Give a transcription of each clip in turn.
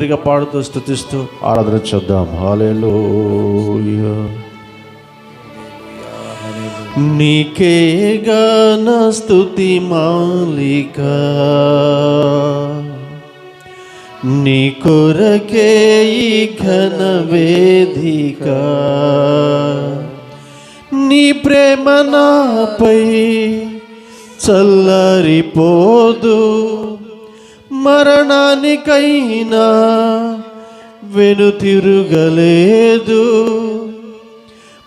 గట్టిగా పాడుతూ స్థుతిస్తూ ఆరాధన చేద్దాం. హాలేలూయా నీకే గాన స్థుతి మాలిక. నీ కొరకే ఈ ఘన వేదిక. నీ ప్రేమ నాపై చల్లరిపోదు. మరణానికైనా వెనుతిరుగలేదు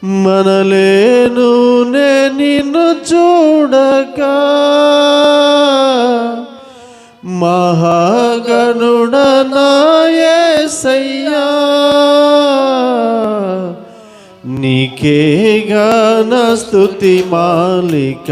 మనలేను నే నిన్ను చూడక. మహాగణుడనాయసయ్యా. నీకే గాన స్తుతి మాలిక.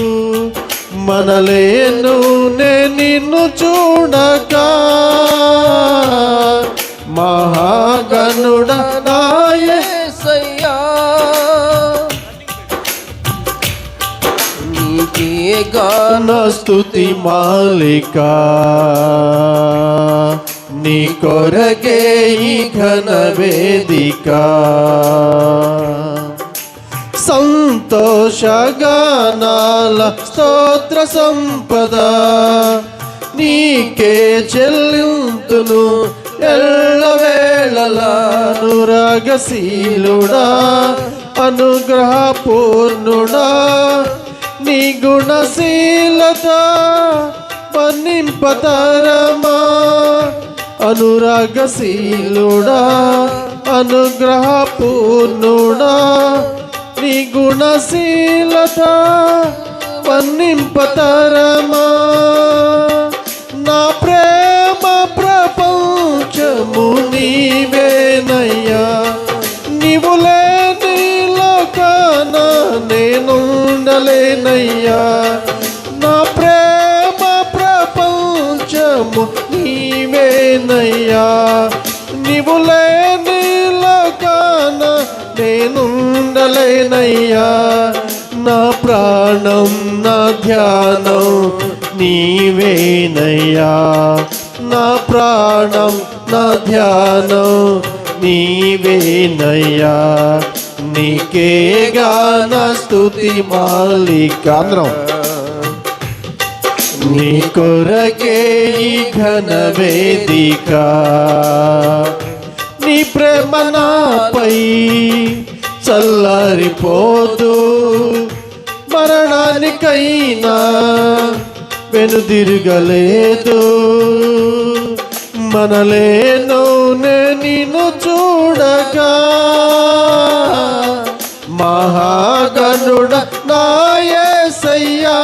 మనలేను నే నిన్ను చూడక. మహాగనుడ నాయే నీకే గాన స్తుతి మాలిక. నీ కొరకే ఈ ఘన వేదిక. సంతోషగానాల స్తోత్ర సంపద నీకే చెల్లింతును ఎల్లవేళలాను రాగశీలుడా అనుగ్రహ పూర్ణుడా నీ గుణశీలత పన్నింపతరమా అనురాగశీలుడా అనుగ్రహ పూర్ణుడా నీ గుణశీలత మన్నింపతరమా నా ప్రేమ ప్రపంచము నీవేనయ్యా. నీవు లేని లోకాన నేనుండలేనయ్యా. నా ప్రేమ ప్రపంచము నీవేనయ్యా. నీవు లేని నేనుండలేనయ్యా నా ప్రాణం నా ధ్యానం నీవేనయ్యా. నా ప్రాణం నా ధ్యానం నీవేనయ్యా. నీకే గాన స్తుతి మాలిక. అందరం నీ కొరకే ఈ ఘన వేదిక. నీ ప్రేమ నాపై చల్లారిపోదు. మరణానికైనా వెనుదిరగలేదు మనలేను నే నిన్ను చూడగా మహాగనుడ నాయసయ్యా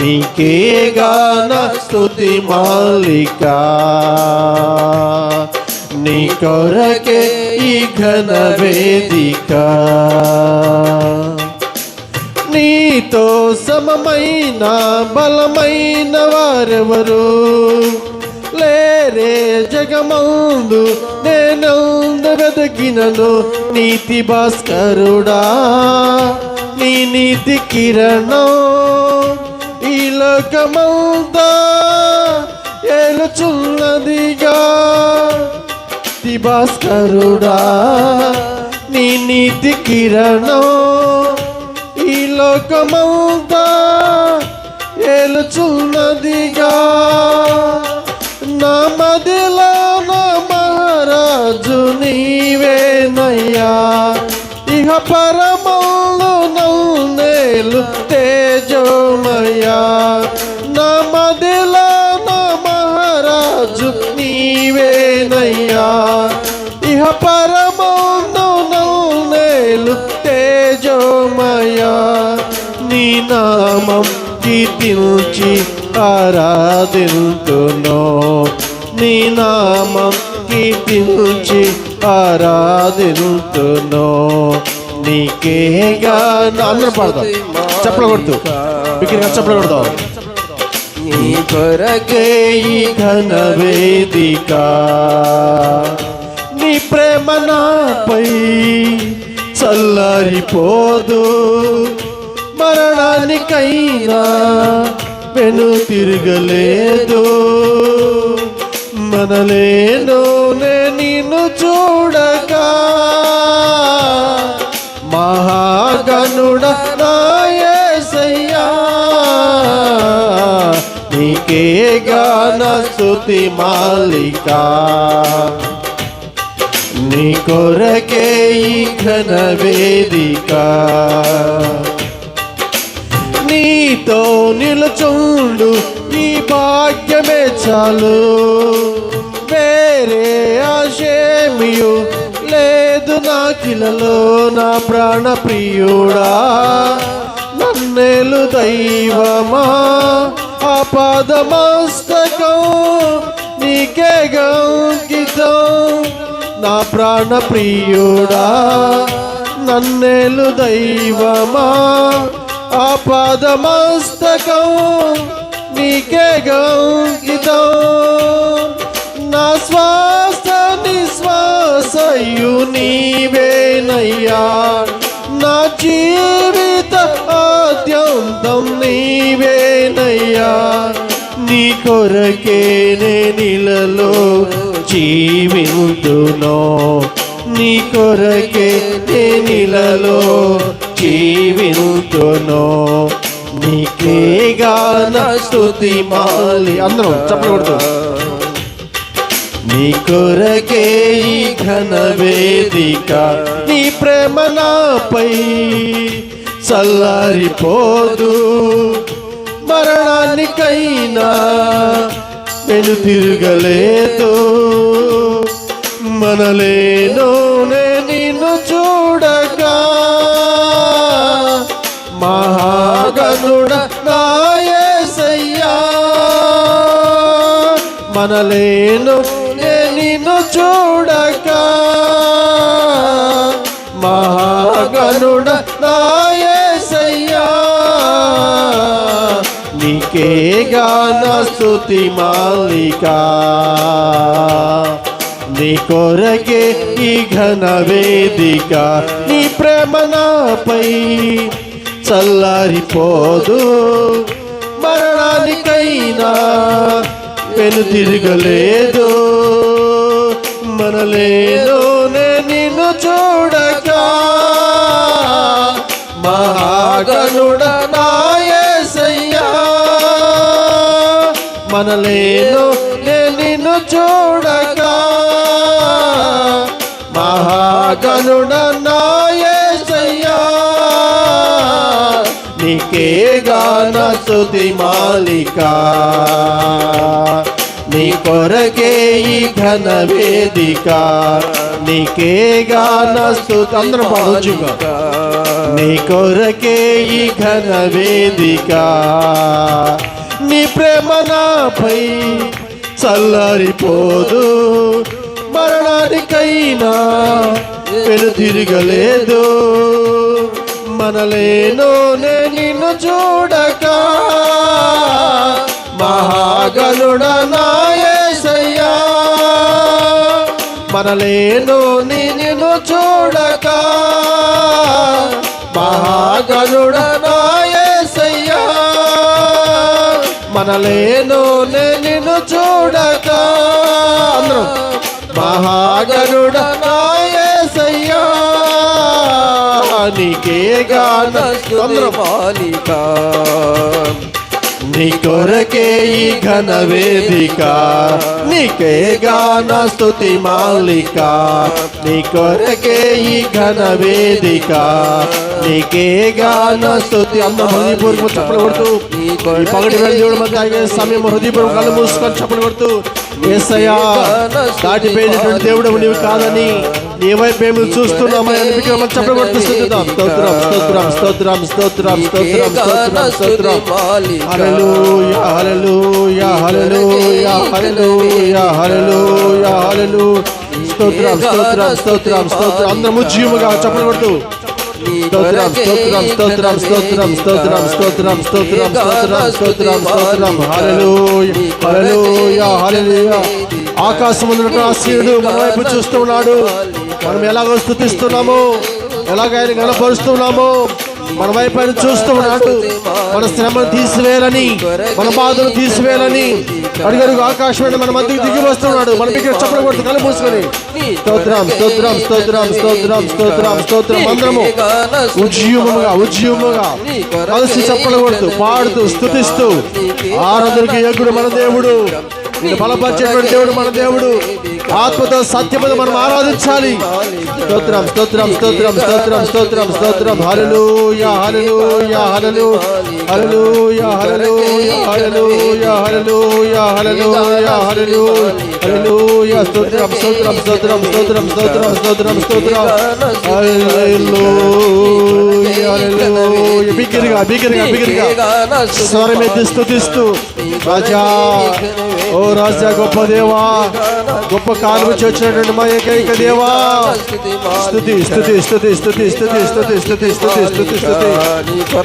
నీకే గాన స్తుతి మాలికా. నీ కొరకే ఈ ఘన వేదిక. నీతో సమమైన బలమైన వారెవరు? లేరే జగమందు నేనందు వెదకినను నీతి భాస్కరుడా. నీ నీతి కిరణం ఈ లోకమంతా ఏలుచున్నదిగా. శక్తి భాస్కరుడా నీ నీతి కిరణం ఈ లోకమంతా ఏలుచున్నదిగా. నన్నేలు తేజోమయ్యా నీ నామం కీర్తించి ఆరాధింతును. నీ నామం కీర్తించి ఆరాధింతును. నీకేగా అందరూ పాడదాం చెప్పలు కొడుతూ. బిక్కిరిగా చెప్పలు కొడతాం నీ కొరకే ఈ ఘన వేదిక. నీ ప్రేమ నాపై చల్లారిపోదు. మరణానికైనా పెను తిరగలేదు. మనలేను నిన్ను చూడక. మహాగనుడ నాయసయ్యా నీకే గాన స్తుతి మాలికా. నీ కొరకే ఈ ఘన వేదిక. నీతో నిలుచుండు ఈ భాగ్యమే చాలు. వేరే ఆశేమియు లేదు నా కిలలో నా ప్రాణ ప్రియుడా. నన్నేలు దైవమా ఆపాదమస్తకం నీకే గీతం నా ప్రాణ ప్రియుడా నన్నేలు దైవమా? ఆ పాదమస్తకం నీకే గంకితం నా శ్వాస నిశ్వాసయు నీవేనయ్యా. నా జీవిత ఆద్యంతం నీవేనయ్యా. నీ కొరకే నిలలో జీవితును. నీ కొరకే నిలలో జీవితును. నీకే గాన స్థుతి మాలి. అందరూ చెప్పకూడదు నీ కొరకే ఈ ఘన వేదిక నీ ప్రేమ నాపై చల్లారిపోదు. మరణానికైనా నేను తిరగలేదు. మనలేను నే నిన్ను చూడగా మహాగనుడ నాయసయ్యా మనలేను నే నిన్ను చూడగా మహాగనుడ నా నీకే గాన స్తుతి మాలిక. నీ కొరకే ఈ ఘన వేదిక నీ ప్రేమ నాపై చల్లారిపోదు. మరణానికైనా వెను తిరగలేదు. మనలేను నిన్ను చూడగా మహాగనుడ మనలేను నేను చూడక. చూడగా మహాగనుడ నాయసయ్యా నీకే గాన స్తుతి మాలిక. నీ కొరకే ఈ ఘన వేదిక. నీకే గాన స్తుతి అందరం పాడొచ్చుగా నీ కొరకే ఈ ఘన వేదిక. నీ ప్రేమ నాపై చల్లారిపోదు. మరణానికైనా పెను తిరగలేదు. మనలేను నేను నిన్ను చూడక. మహాగనుడ నాయసయ్యా. మనలేను నిన్ను చూడక. మహాగనుడ నాయ మనలేను నే నిన్ను చూడక. అందరం. మహాగనుడ నాయసయ్యా. నీకే గాన మాలిక. నీ కొరకే ఈ ఘన వేదిక. నీకే గాన స్తుతి మాలిక. నీ కొరకే ఈ ఘన వేదిక. నీకే గాన స్తుతి. అందరం హృదయపూర్వకం చప్పలు కొడుతూ ఈ పగటి వేళ దేవుడు సమయం హృదయపూర్వకం కళ్ళు మూసుకొని చప్పలు కొడుతూ ఏసయ్యా దాటిపోయినటువంటి దేవుడు నీవు కాదని నీ వైపు చూస్తున్నామని అనిపించిన మనం చప్పలు కొడుతూ స్తోత్రం స్తోత్రం స్తోత్రం స్తోత్రం స్తోత్రం స్తోత్రం స్తోత్రం. హల్లెలూయా హల్లెలూయా హల్లెలూయా హల్లెలూయా హల్లెలూయా హల్లెలూయా. స్తోత్రం స్తోత్రం స్తోత్రం స్తోత్రం. అందరం ఉజ్జీవముగా చప్పలు కొడుతూ. స్తోత్రం స్తోత్రం స్తోత్రం. స్తోత్రం స్తోత్రం స్తోత్రం స్తోత్రం స్తోత్రం స్తోత్రం హల్లెలూయా హల్లెలూయా హల్లెలూయా ఆకాశమున ఆశీనుడు మన వైపు చూస్తూ ఉన్నాడు మనం ఎలాగో స్థుతిస్తున్నాము ఎలాగ ఆయన కనపరుస్తున్నాము మన వైపు చూస్తూ ఉన్నాడు. మన శ్రమను తీసివేయాలని మన బాధను తీసివేయాలని అడుగడుగు ఆకాశమైన మన మధ్యకి దిగి వస్తున్నాడు. మన దగ్గర చప్పలు కొడుతూ కళ్ళు మూసుకొని. స్తోత్రం స్తోత్రం స్తోత్రం స్తోత్రం స్తోత్రం స్తోత్రం. అందరము ఉజ్జీవముగా ఉజ్జీవముగా కలిసి చప్పలు కొడుతూ పాడుతూ స్తుతిస్తూ ఆరాధనకి యజ్ఞుడు మన దేవుడు. బలపరిచేటువంటి దేవుడు మన దేవుడు. ఆత్మతో సత్యముతో మనం ఆరాధించాలి. స్తోత్రం స్తోత్రం స్తోత్రం స్తోత్రం స్తోత్రం స్తోత్రం. హల్లెలూయా హల్లెలూయా హల్లెలూయా హల్లెలూయా హల్లెలూయా హల్లెలూయా హల్లెలూయా హల్లెలూయా హల్లెలూయా. స్తోత్రం స్తోత్రం స్తోత్రం స్తోత్రం స్తోత్రం స్తోత్రం స్తోత్రం. హల్లెలూయా బిగ్గరగా బిగ్గరగా బిగ్గరగా స్వరమెత్తి స్తుతిస్తూ రాజా ఓ రాజా గొప్ప దేవా గొప్ప కాలువ చేసినటువంటి మా ఏకైక దేవా స్తుతి స్థుతి స్థుతి స్థుతి స్థుతి స్థుతి స్థుతి స్థుతి స్థుతి స్థుతి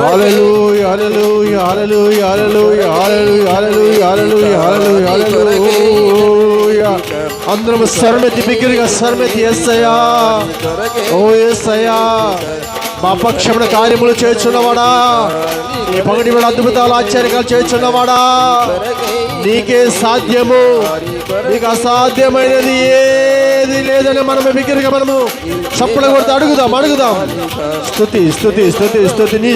హల్లెలూయా హల్లెలూయా హల్లెలూయా హల్లెలూయా హల్లెలూయా హల్లెలూయా హల్లెలూయా హల్లెలూయా హల్లెలూయా అందరం స్వరమెత్తి బిగ్గరగా స్వరమెత్తి ఎస్సయ్యా ఓ ఎస్సయ్యా మా పక్షమున కార్యములు చేర్చున్నవాడా ఈ పగటి వేళ అద్భుతాలు ఆశ్చర్యాలు చేర్చున్నవాడా నీకే సాధ్యము. నీకు అసాధ్యమైనది ఏది లేదని మనం బిగ్గరగా మనము చప్పలు కొడితే అడుగుదాం అడుగుదాం. స్థుతి స్థుతి స్థుతి స్థుతి నీ